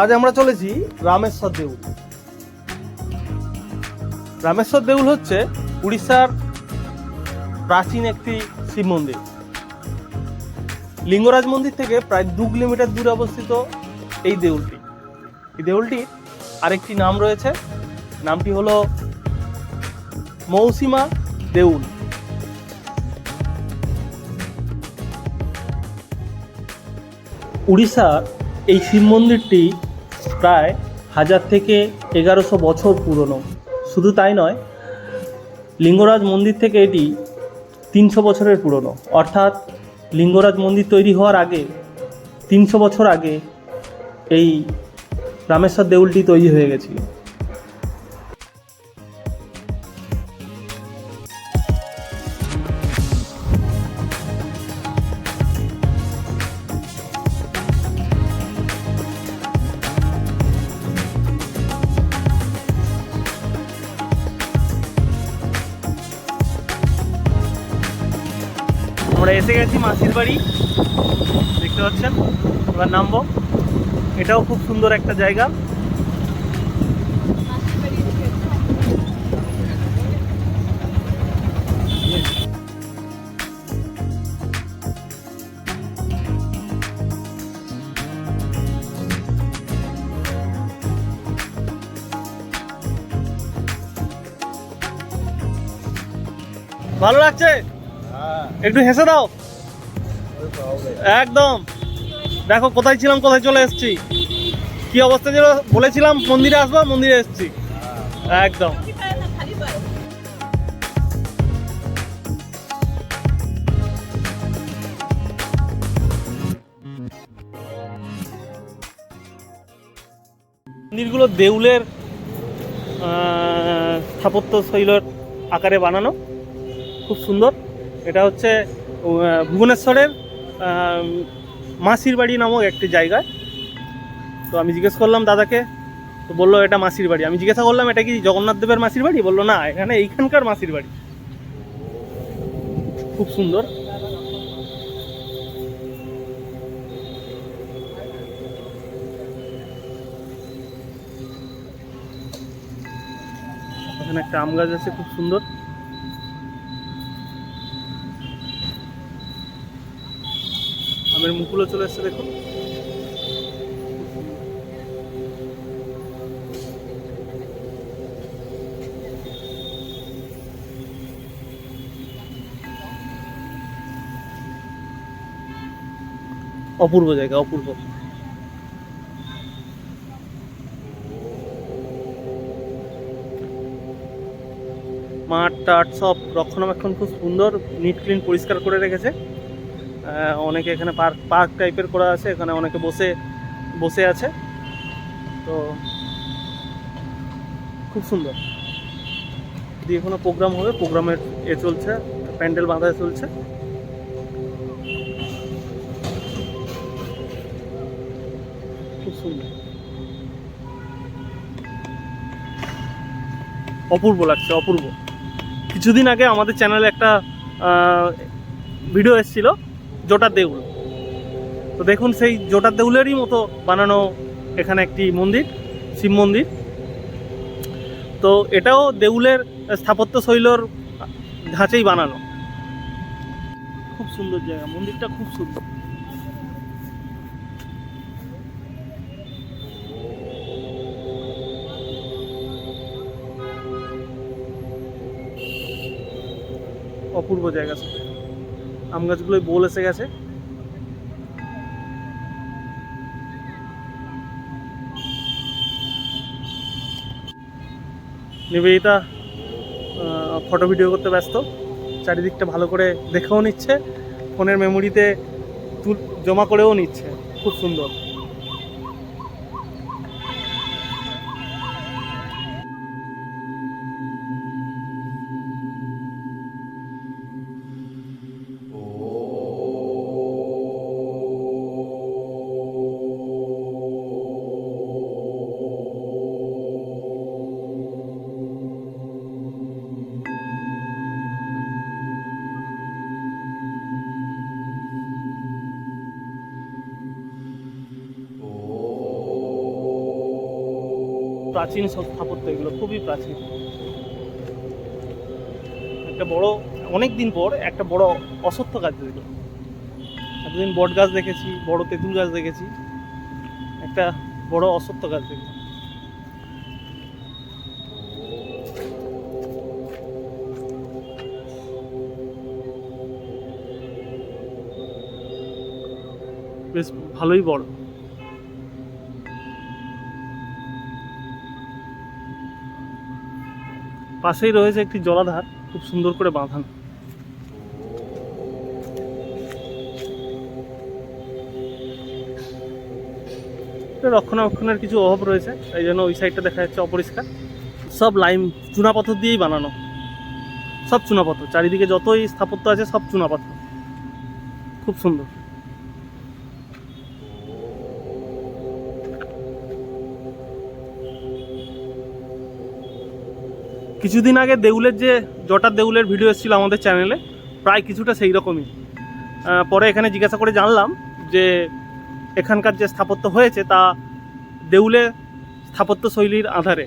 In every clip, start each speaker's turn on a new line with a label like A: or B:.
A: আজ আমরা চলেছি রামেশ্বর দেউল। রামেশ্বর দেউল হচ্ছে উড়িষ্যার প্রাচীন একটি শিব মন্দির। লিঙ্গরাজ মন্দির থেকে প্রায় দু কিলোমিটার দূরে অবস্থিত এই দেউলটি। এই দেউলটির আরেকটি নাম রয়েছে, নামটি হলো মৌসিমা দেউল। উড়িষ্যার এই শিব মন্দিরটি প্রায় হাজার থেকে এগারোশো বছর পুরনো। শুধু তাই নয়, লিঙ্গরাজ মন্দির থেকে এটি তিনশো বছরের পুরনো। অর্থাৎ লিঙ্গরাজ মন্দির তৈরি হওয়ার আগে, তিনশো বছর আগে এই রামেশ্বর দেউলটি তৈরি হয়ে গেছিল। আমরা এসে গেছি মাসির বাড়ি। দেখতে পাচ্ছেন? এবার নামবো। এটাও খুব সুন্দর একটা জায়গা। ভালো লাগছে? একটু হেসে দাও একদম। দেখো, কোথায় ছিলাম, কোথায় চলে এসেছি? কি অবস্থা ছিল? বলেছিলাম, মন্দিরে আসব, মন্দিরে এসেছি। একদম। মন্দিরগুলো দেউলের স্থাপত্য শৈলের আকারে বানানো। খুব সুন্দর। এটা হচ্ছে ভুবনেশ্বরের মাসির বাড়ি নামক একটি জায়গায়। তো আমি জিজ্ঞেস করলাম দাদাকে, তো বলল, এটা মাসির বাড়ি। আমি জিজ্ঞাসা করলাম, এটা কি জগন্নাথ দেবের মাসির বাড়ি? বলল, না, এখানে এইখানকার মাসির বাড়ি। খুব সুন্দর। এখানে একটা আম গাছ আছে, খুব সুন্দর। আমের মুকুলও চলে এসছে দেখুন। অপূর্ব জায়গা, অপূর্ব। মাঠ, টাট সব রক্ষণাবেক্ষণ খুব সুন্দর নিট ক্লিন পরিষ্কার করে রেখেছে। অনেকে এখানে পার্ক পার্ক টাইপের করা আছে, এখানে অনেকে বসে বসে আছে। তো খুব সুন্দর। দিয়ে কোনো প্রোগ্রাম হবে, প্রোগ্রামের এ চলছে, প্যান্ডেল বাঁধা চলছে। খুব সুন্দর। অপূর্ব লাগছে, অপূর্ব। কিছুদিন আগে আমাদের চ্যানেলে একটা ভিডিও এসেছিল। জোটার দেউল। তো দেখুন সেই জোটার দেউলেরই মতো বানানো এখানে একটি মন্দির, শিব মন্দির। তো এটাও দেউলের স্থাপত্য শৈলর ধাঁচেই বানানো। খুব সুন্দর জায়গা, মন্দিরটা খুব সুন্দর। অপূর্ব জায়গা। আম গাছগুলোই বোল এসে গেছে। নিবেদিতা ফটো ভিডিও করতে ব্যস্ত। চারিদিকটা ভালো করে দেখেও নিচ্ছে। ফোনের মেমোরিতে জমা করেও নিচ্ছে। খুব সুন্দর। প্রাচীন স্থাপত্য এগুলো খুবই প্রাচীন। একটা বড় অনেক দিন পর একটা বড় অসত্য গাছ দেখলাম এতদিন বট গাছ দেখেছি, বড় তেঁতুল গাছ দেখেছি, একটা বড় অসত্য গাছ দেখলাম। বেশ ভালোই বড়। পাশেই রয়েছে একটি জলাধার, খুব সুন্দর করে বাঁধানো। রক্ষণাবেক্ষণের কিছু অভাব রয়েছে, এই জন্য ওই সাইডটা দেখা যাচ্ছে অপরিষ্কার। সব লাইম চুনাপাথর দিয়েই বানানো। সব চুনাপাথর, চারিদিকে যতই স্থাপত্য আছে সব চুনাপাথর। খুব সুন্দর। কিছুদিন আগে দেউলের যে জটার দেউলের ভিডিও এসেছিল আমাদের চ্যানেলে প্রায় কিছুটা সেই রকমই। পরে এখানে জিজ্ঞাসা করে জানলাম যে, এখানকার যে স্থাপত্য হয়েছে তা দেউলে স্থাপত্য শৈলীর আধারে।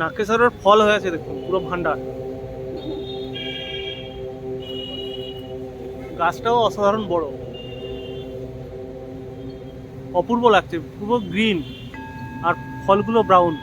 A: নাকেশ্বরের ফল হয়ে আছে দেখুন, পুরো ভান্ডার গাছটাও অসাধারণ বড়। অপূর্ব লাগছে, পুরো গ্রিন আর ফলগুলো ব্রাউন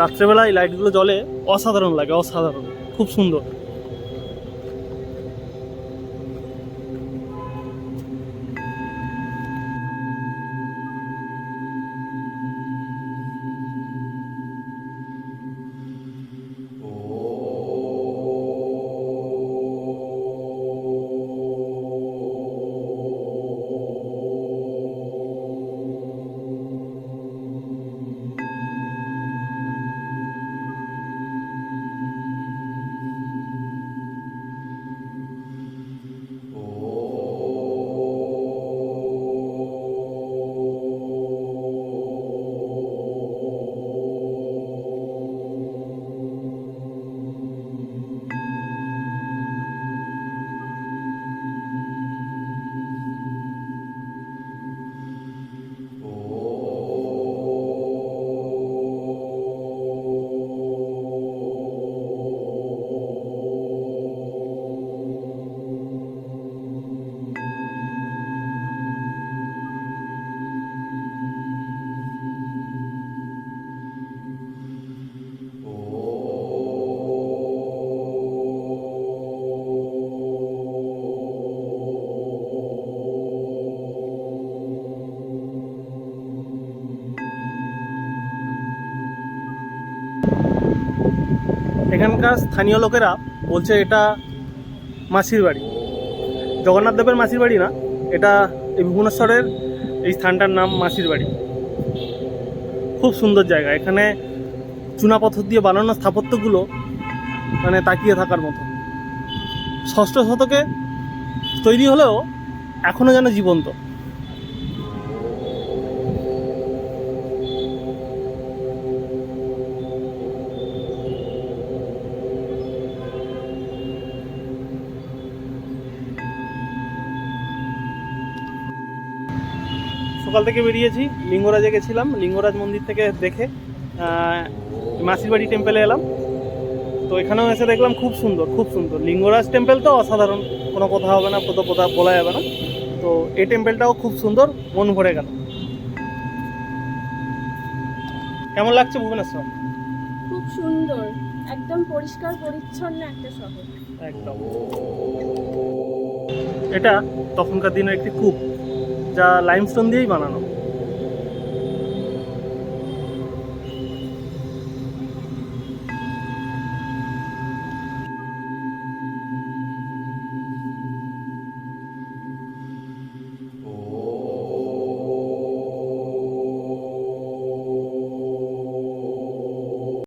A: রাত্রেবেলা এই লাইটগুলো জ্বলে অসাধারণ লাগে অসাধারণ খুব সুন্দর। এখানকার স্থানীয় লোকেরা বলছে এটা মাসির বাড়ি। জগন্নাথ দেবের মাসির বাড়ি না, এটা এই ভুবনেশ্বরের এই স্থানটার নাম মাসির বাড়ি। খুব সুন্দর জায়গা, এখানে চুনাপথর দিয়ে বানানো স্থাপত্যগুলো মানে তাকিয়ে থাকার মতো। ষষ্ঠ শতকে তৈরি হলেও এখনও যেন জীবন্ত। সকাল থেকে বেরিয়েছি লিঙ্গরাজে গেছিলাম লিঙ্গরাজ মন্দির থেকে দেখে মাসির বাড়ি টেম্পেলে এলাম। তো এখানেও এসে দেখলাম খুব সুন্দর খুব সুন্দর। লিঙ্গরাজ টেম্পল তো অসাধারণ কোনো কথা হবে না কত কথা বলা যাবে না। তো এই টেম্পেলটাও খুব সুন্দর মন ভরে গেল। কেমন লাগছে ভুবনেশ্বর?
B: খুব সুন্দর একদম পরিষ্কার পরিচ্ছন্ন একটা শহর।
A: একদম। এটা তখনকার দিনের একটি কূপ। যা লাইমস্টোন দিয়েই বানানো।